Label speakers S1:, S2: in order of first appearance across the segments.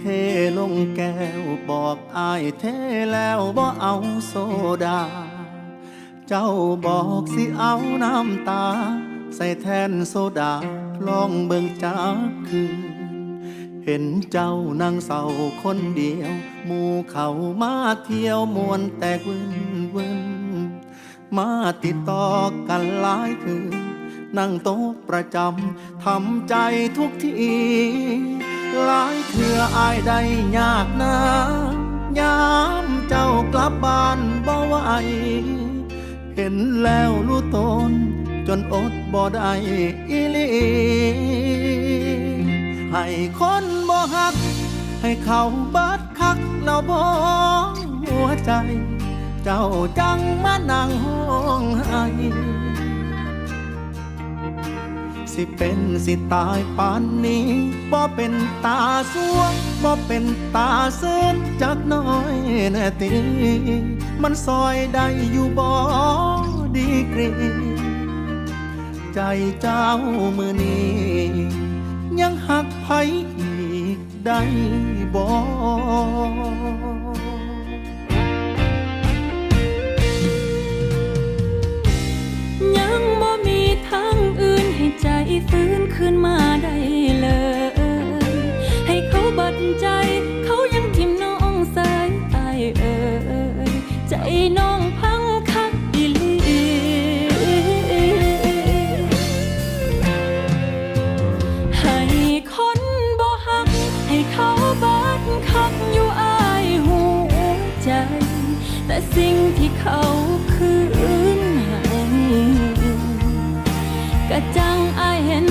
S1: เทลงแก้วบอกอายเทแล้วบ่เอาโซดา เจ้าบอกสิเอาน้ำตา ใส่แทนโซดาลองเบิ่งจากคืน เห็นเจ้านั่งเศร้าคนเดียวหมู่เขามาเที่ยวมวนแตกวินวินมาติดต่อกันหลายคืน นั่งโต๊ะประจำทำใจทุกที หลายเถื่ออายได้ยากนะยามเจ้ากลับบ้านบ่ไหวเห็นแล้วรู้ตนจนอดบ่ได้อีลีให้คนบ่ฮัก ให้เขาบิดคักแล้วบ่หัวใจ เจ้าจังมานั่งห้องไห้ สิเป็นสิตายปานนี้บ่เป็นตาสวงบ่เป็นตาเส้นจักน้อยแน่ตีมันซอยได้อยู่บ่ดีกรีใจเจ้ามือนี้ ยังหักไผอีกได้
S2: สิ่งที่เขาคืนให้ก็จังอายเห็น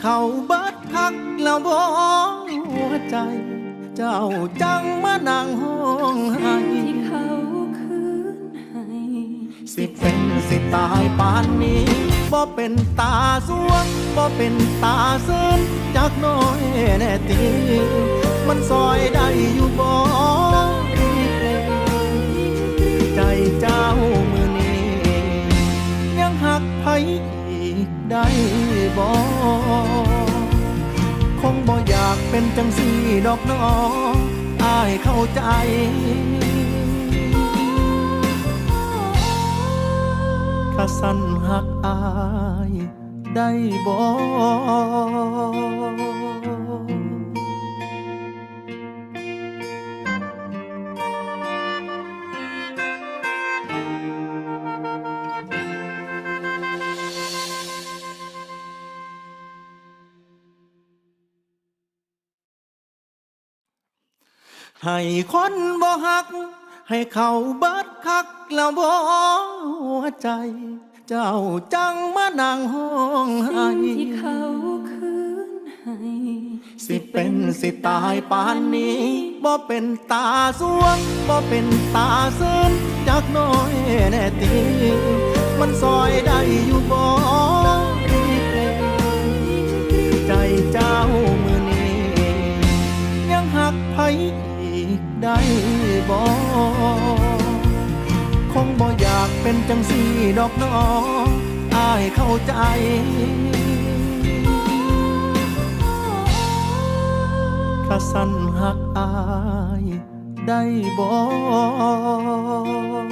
S1: เขาเบิดคักแล้วบ่หัวใจ เจ้าจังมานั่งห้องไห้
S2: ที่เขาคืนให้
S1: สิเป็นสิตายปานนี้บ่เป็นตาสวงบ่เป็นตาซึนจักน้อยแน่ตีมันซอยได้อยู่บ่ จังสี่ดอกน้องอายเข้าใจข้าสั้นหักอายได้บอก ให้คนบ่หัก ให้เขาเบิดคักแล้วบ่หัวใจ เจ้าจังมานั่งห้องไห้
S2: สิ่งที่เขาคืนให้
S1: สิเป็นสิตายปานนี้บ่เป็นตาสวงบ่เป็นตาซึนจักน้อยแน่ตีมันซอยได้อยู่บ่ ได้บอคงบ่อยากเป็นจังสีดอกน้องอายเข้าใจถ้าสั้นหักอายได้บ
S2: อ
S1: ก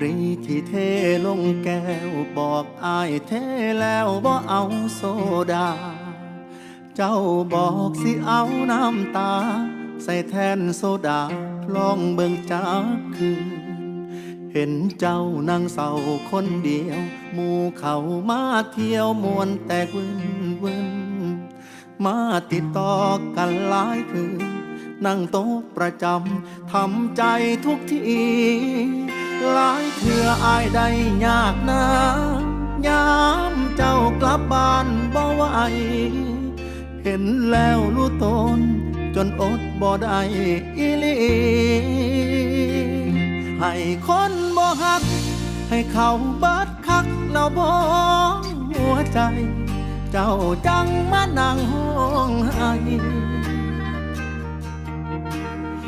S1: กรีที่เทลงแก้วบอกอายเทแล้วบ่เอาโซดา เจ้าบอกสิเอาน้ำตา ใส่แทนโซดาลองเบิ่งจากคืน เห็นเจ้านั่งเศร้าคนเดียว หมู่เขามาเที่ยวมวนแตกวินวินมาติดต่อกันหลายคืนนั่งโต๊ะประจำทำใจทุกที ออายได้ยากนะยามเจ้ากลับบ้านบ่ไหวเห็นแล้วรู้ตน จนอดบ่ได้อีลีให้คนบ่ฮัก ให้เขาเบิดคักแล้วบ่หัวใจ เจ้าจังมานั่งห้องไห้